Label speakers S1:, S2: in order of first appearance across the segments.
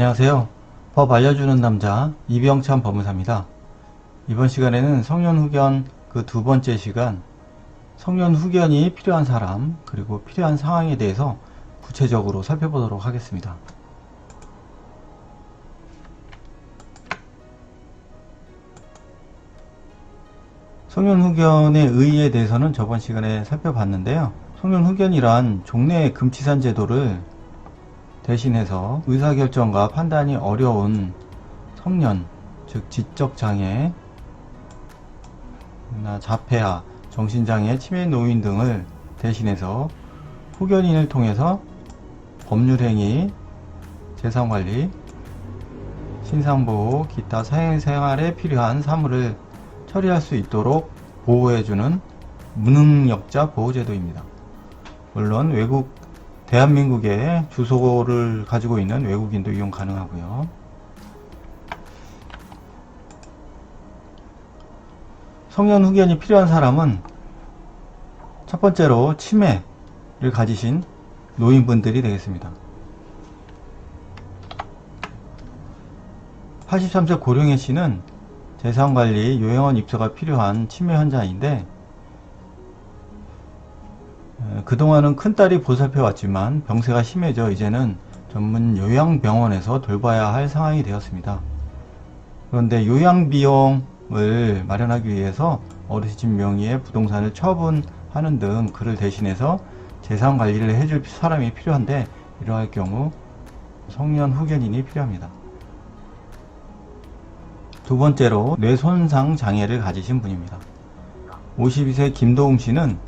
S1: 안녕하세요. 법 알려주는 남자 이병찬 법무사입니다. 이번 시간에는 성년 후견 그 두 번째 시간 성년 후견이 필요한 사람 그리고 필요한 상황에 대해서 구체적으로 살펴보도록 하겠습니다. 성년 후견의 의의에 대해서는 저번 시간에 살펴봤는데요. 성년 후견이란 종래 금치산 제도를 대신해서 의사결정과 판단이 어려운 성년, 즉 지적장애, 나 자폐아, 정신장애, 치매 노인 등을 대신해서 후견인을 통해서 법률행위, 재산관리, 신상보호, 기타 사회생활에 필요한 사물을 처리할 수 있도록 보호해주는 무능력자 보호제도입니다. 물론 외국 대한민국에 주소를 가지고 있는 외국인도 이용 가능하고요. 성년 후견이 필요한 사람은 첫 번째로 치매를 가지신 노인분들이 되겠습니다. 83세 고령의 씨는 재산관리 요양원 입소가 필요한 치매 환자인데 에, 그동안은 큰딸이 보살펴 왔지만 병세가 심해져 이제는 전문 요양병원에서 돌봐야 할 상황이 되었습니다. 그런데 요양비용을 마련하기 위해서 어르신 명의의 부동산을 처분하는 등 그를 대신해서 재산 관리를 해줄 사람이 필요한데 이러할 경우 성년 후견인이 필요합니다. 두 번째로 뇌손상 장애를 가지신 분입니다. 52세 김도웅 씨는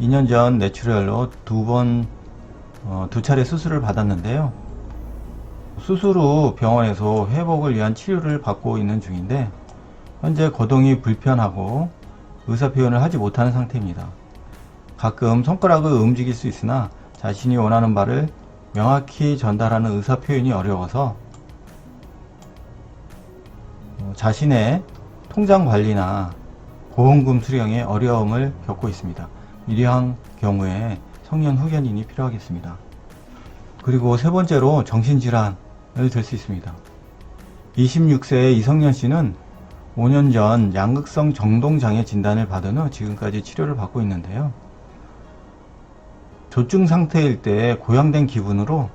S1: 2년 전 뇌출혈로 두 번, 어, 두 차례 수술을 받았는데요. 수술 후 병원에서 회복을 위한 치료를 받고 있는 중인데, 현재 거동이 불편하고 의사 표현을 하지 못하는 상태입니다. 가끔 손가락을 움직일 수 있으나 자신이 원하는 바를 명확히 전달하는 의사 표현이 어려워서 어, 자신의 통장 관리나 보험금 수령에 어려움을 겪고 있습니다. 이러한 경우에 성년 후견인이 필요하겠습니다. 그리고 세 번째로 정신질환을 들 수 있습니다. 26세의 이성년 씨는 5년 전 양극성 정동장애 진단을 받은 후 지금까지 치료를 받고 있는데요. 조증 상태일 때 고양된 기분으로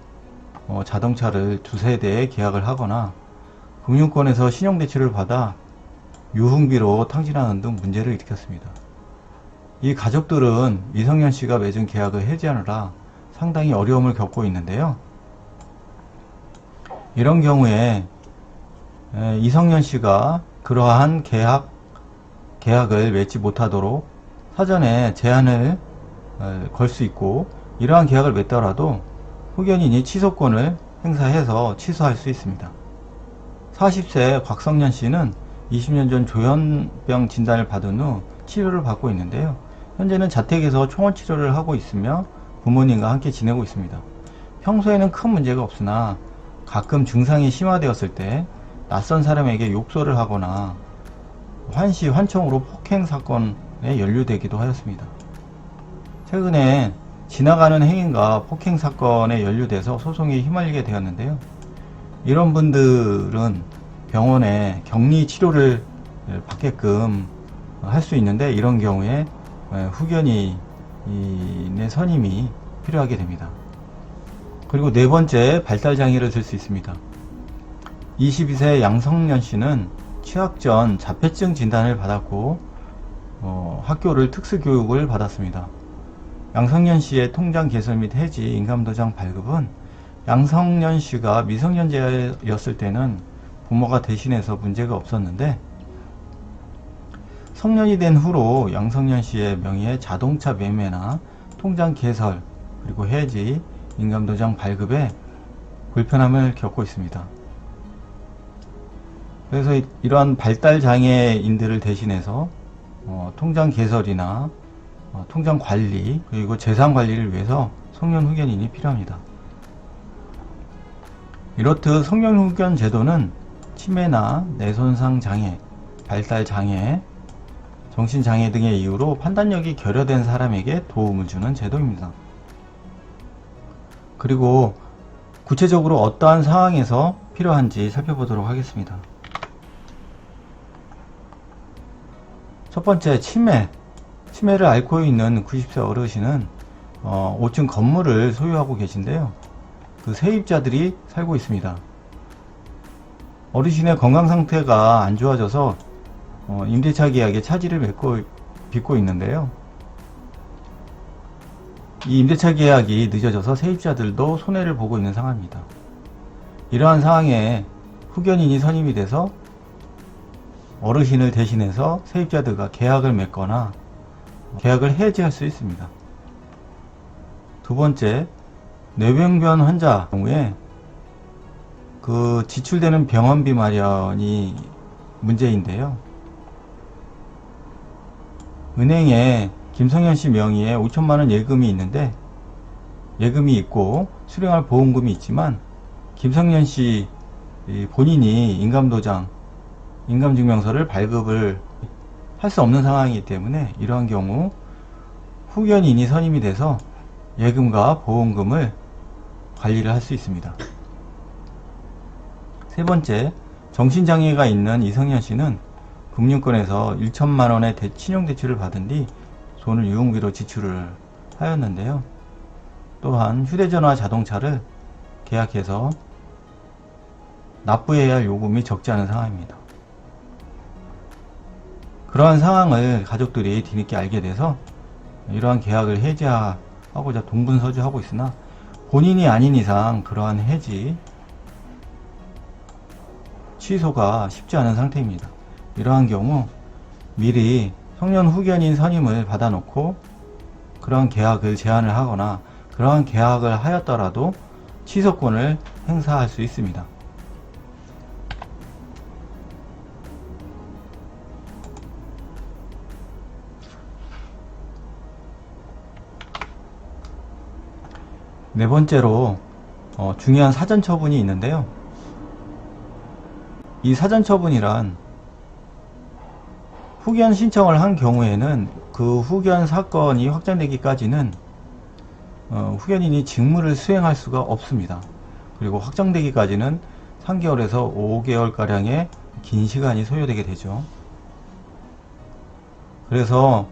S1: 어, 자동차를 두세 대에 계약을 하거나 금융권에서 신용대출을 받아 유흥비로 탕진하는 등 문제를 일으켰습니다. 이 가족들은 이성년 씨가 맺은 계약을 해지하느라 상당히 어려움을 겪고 있는데요. 이런 경우에 에, 이성년 씨가 그러한 계약, 계약을 맺지 못하도록 사전에 제한을 걸 수 있고 이러한 계약을 맺더라도 후견인이 취소권을 행사해서 취소할 수 있습니다. 40세 곽성년 씨는 20년 전 조현병 진단을 받은 후 치료를 받고 있는데요. 현재는 자택에서 총원 치료를 하고 있으며 부모님과 함께 지내고 있습니다. 평소에는 큰 문제가 없으나 가끔 증상이 심화되었을 때 낯선 사람에게 욕설을 하거나 환시, 환청으로 폭행 사건에 연루되기도 하였습니다. 최근에 지나가는 행인과 폭행 사건에 연루돼서 소송에 휘말리게 되었는데요. 이런 분들은 병원에 격리 치료를 받게끔 할 수 있는데 이런 경우에 후견인의 선임이 필요하게 됩니다. 그리고 네 번째 발달 장애를 들 수 있습니다. 22세 양성년 씨는 취학 전 자폐증 진단을 받았고 어, 학교를 특수교육을 받았습니다. 양성년 씨의 통장 개설 및 해지 인감도장 발급은 양성년 씨가 미성년자였을 때는 부모가 대신해서 문제가 없었는데 성년이 된 후로 양성년 씨의 명의의 자동차 매매나 통장 개설 그리고 해지 인감도장 발급에 불편함을 겪고 있습니다. 그래서 이- 이러한 발달 장애인들을 대신해서 어, 통장 개설이나 어, 통장 관리 그리고 재산 관리를 위해서 성년 후견인이 필요합니다. 이렇듯 성년 후견 제도는 치매나 뇌손상 장애, 발달 장애, 정신 장애 등의 이유로 판단력이 결여된 사람에게 도움을 주는 제도입니다. 그리고 구체적으로 어떠한 상황에서 필요한지 살펴보도록 하겠습니다. 첫 번째 치매 치매를 앓고 있는 90세 어르신은 어, 5층 건물을 소유하고 계신데요. 그 세입자들이 살고 있습니다. 어르신의 건강 상태가 안 좋아져서 어, 임대차 계약에 차질을 맺고 빚고 있는데요. 이 임대차 계약이 늦어져서 세입자들도 손해를 보고 있는 상황입니다. 이러한 상황에 후견인이 선임이 돼서 어르신을 대신해서 세입자들과 계약을 맺거나 계약을 해지할 수 있습니다. 두 번째, 뇌병변 환자 경우에 그 지출되는 병원비 마련이 문제인데요. 은행에 김성현 씨 명의의 5천만 원 예금이 있는데 예금이 있고 수령할 보험금이 있지만 김성현 씨 본인이 인감도장, 인감증명서를 발급을 할 수 없는 상황이기 때문에 이러한 경우 후견인이 선임이 돼서 예금과 보험금을 관리를 할 수 있습니다. 세 번째, 정신장애가 있는 이성현 씨는 금융권에서 1천만 원의 대- 신용 대출을 받은 뒤 돈을 유흥비로 지출을 하였는데요. 또한 휴대전화 자동차를 계약해서 납부해야 할 요금이 적지 않은 상황입니다. 그러한 상황을 가족들이 뒤늦게 알게 돼서 이러한 계약을 해지하고자 동분서주하고 있으나 본인이 아닌 이상 그러한 해지 취소가 쉽지 않은 상태입니다. 이러한 경우 미리 성년 후견인 선임을 받아놓고 그러한 계약을 제한을 하거나 그러한 계약을 하였더라도 취소권을 행사할 수 있습니다. 네 번째로 어, 중요한 사전 처분이 있는데요. 이 사전 처분이란 후견 신청을 한 경우에는 그 후견 사건이 확정되기까지는 어, 후견인이 직무를 수행할 수가 없습니다. 그리고 확정되기까지는 3개월에서 5개월가량의 긴 시간이 소요되게 되죠. 그래서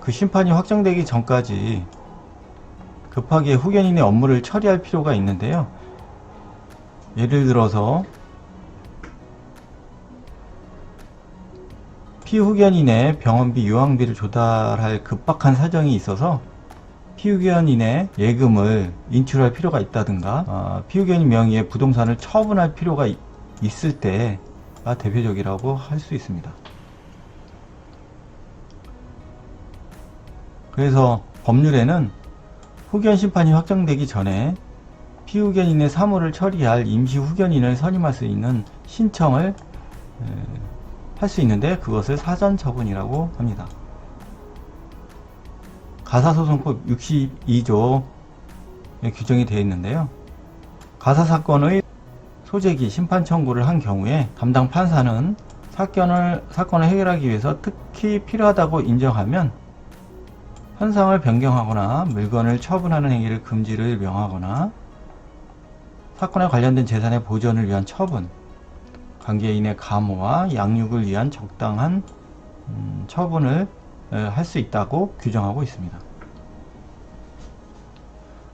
S1: 그 심판이 확정되기 전까지 급하게 후견인의 업무를 처리할 필요가 있는데요. 예를 들어서 피후견인의 병원비 유황비를 조달할 급박한 사정이 있어서 피후견인의 예금을 인출할 필요가 있다든가 어, 피후견인 명의의 부동산을 처분할 필요가 이- 있을 때가 대표적이라고 할 수 있습니다. 그래서 법률에는 후견 심판이 확정되기 전에 피후견인의 사무를 처리할 임시 후견인을 선임할 수 있는 신청을 할 수 있는데 그것을 사전 처분이라고 합니다. 가사소송법 62조에 규정이 되어 있는데요. 가사 사건의 소재기 심판 청구를 한 경우에 담당 판사는 사건을 사건을 해결하기 위해서 특히 필요하다고 인정하면 현상을 변경하거나 물건을 처분하는 행위를 금지를 명하거나 사건에 관련된 재산의 보존을 위한 처분, 관계인의 감호와 양육을 위한 적당한 음, 처분을 할 수 있다고 규정하고 있습니다.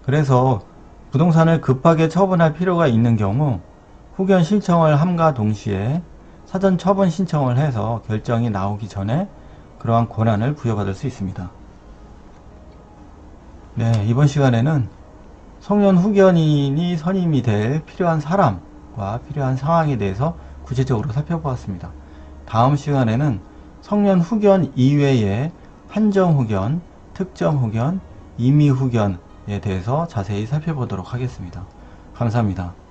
S1: 그래서 부동산을 급하게 처분할 필요가 있는 경우 후견 신청을 함과 동시에 사전 처분 신청을 해서 결정이 나오기 전에 그러한 권한을 부여받을 수 있습니다. 네, 이번 시간에는 성년 후견인이 선임이 될 필요한 사람과 필요한 상황에 대해서 구체적으로 살펴보았습니다. 다음 시간에는 성년 후견 이외에 한정 후견, 특정 후견, 임의 후견에 대해서 자세히 살펴보도록 하겠습니다. 감사합니다.